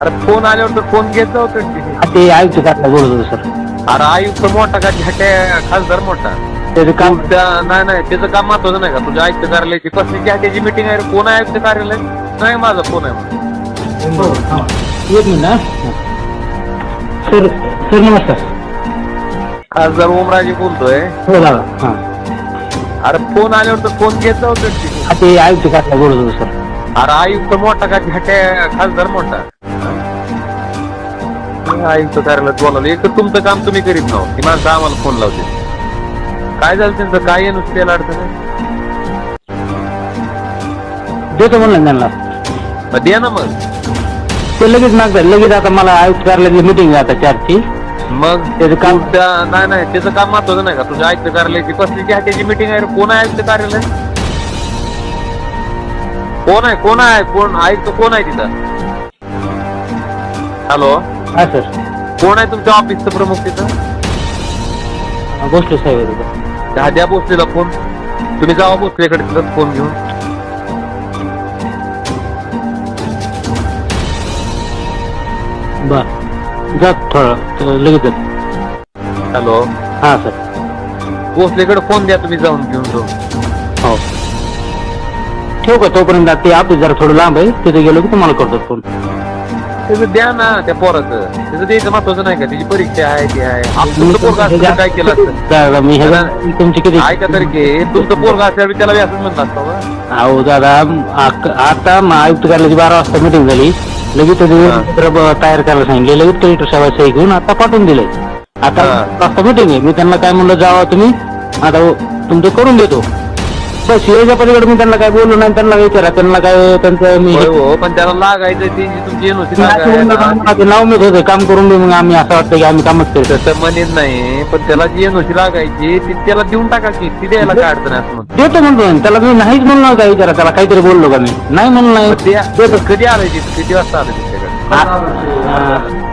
अरे फोन आल्यावर तर फोन घेत जाऊ कंटिन्यू हा, ते आयुक्त काटला बोलत होतो सर. अरे आयुक्त मोठा का झ्याट्या खासदार मोठा? त्याचं काम तू त्या- नाही नाही त्याचं काम महत्वाचं नाही का? तुझ्या आयुक्त कार्यालयाची कसली झ्याट्याची मिटिंग आहे. रे? कोण आहे आयुक्त कार्यालय? नाही माझा फोन आहे म्हणून. हो. एक मिनिट. सर सर नमस्कार. खासदार ओमराजे बोलतोय. हो दादा हा. अरे फोन आल्यावर तर फोन घेत जाऊ कंटिन्यू हा, ते आयुक्त काटला बोलत होतो सर. अरे आयुक्त मोठा का झ्याट्या खासदार मोठा? आयुक्त कार्यालयात बोलावलं. एक तर तुमचं काम तुम्ही करीत नाहो ती माणसं आम्हाला फोन लावते. काय झालं त्यांचं? काय आहे नुसते अडचण? देतो म्हणलं त्यांना. मग द्या ना मग. ते लगेच मागतात. लगेच आता मला आयुक्त कार्यालयाची मिटिंग आहे आता चारची. मग? त्याचं काम त्या- नाही नाही. त्याचं काम महत्वाचं नाही का? तुझ्या आयुक्त कार्यालयाची कसली जी आहे त्याची मिटिंग आहे? रे? कोण आहे आयुक्त कार्यालय? कोण आहे? कोण आहे? कोण आयुक्त कोण आहे तिथं? हॅलो? हा सर. कोण आहे तुमच्या ऑफिसचं प्रमुख तिथं? गोष्ट साहेब आहे तिथं. त्या द्या भोसलेला फोन. तुम्ही जावा भोसलेकडे तिथं फोन घेऊन. बर. जा थोडं तर लगेच जातो. हॅलो. हा सर. भोसलेकडे फोन द्या तुम्ही जाऊन घेऊन जाऊन हो. ठेवू का तोपर्यंत? ते ऑफिस जरा थोडं लांब आहे. तिथे गेलो की तुम्हाला करतो फोन. त्याचं द्या ना त्या पोराचं. त्याचं द्यायचं महत्वाचं नाही का? त्याची परीक्षा आहे ती आहे. तुमचं पोरगा असतं काय केलं असतं? दादा मी ह्याला तुमची किती ऐका तरी की तुमचं पोरगा असल्यावर त्याला असंच म्हणलं असतं बा. अहो दादा आक- आता म- आयुक्त कार्यालयाची बारा वाजता मिटिंग झाली. लगेच ब- तयार करायला सांगितले. लगेच कलेक्टर साहेब सही घेऊन आता पाठवून दिले. आता हा. वाजता मिटिंग आहे. मी त्यांना काय म्हणलं जावा तुम्ही. आता हो, तुमचं करून देतो. बस याच्या पलीकडे मी त्यांना काय बोललो नाही त्यांना विचारा त्यांना काय त्यांचं मी होय हो पण त्याला लागायचं ती जी तुमची एनओसी लागायला. ते नाव मिळत होते काम करून दे मग आम्ही असं वाटतं की आम्ही कामच करतो तसं म्हणेन नाही पण त्याला जी एनओसी लागायची ती त्याला देऊन टाका की ती द्यायला काय अडचण आहे असं म्हणतो. देतो म्हणतो ना. त्याला मी नाहीच म्हणलो का विचारा त्याला काहीतरी बोललो का मी? नाही म्हणलं नाही मग ते- कधी आलाय ती? किती वाजता आलं आ-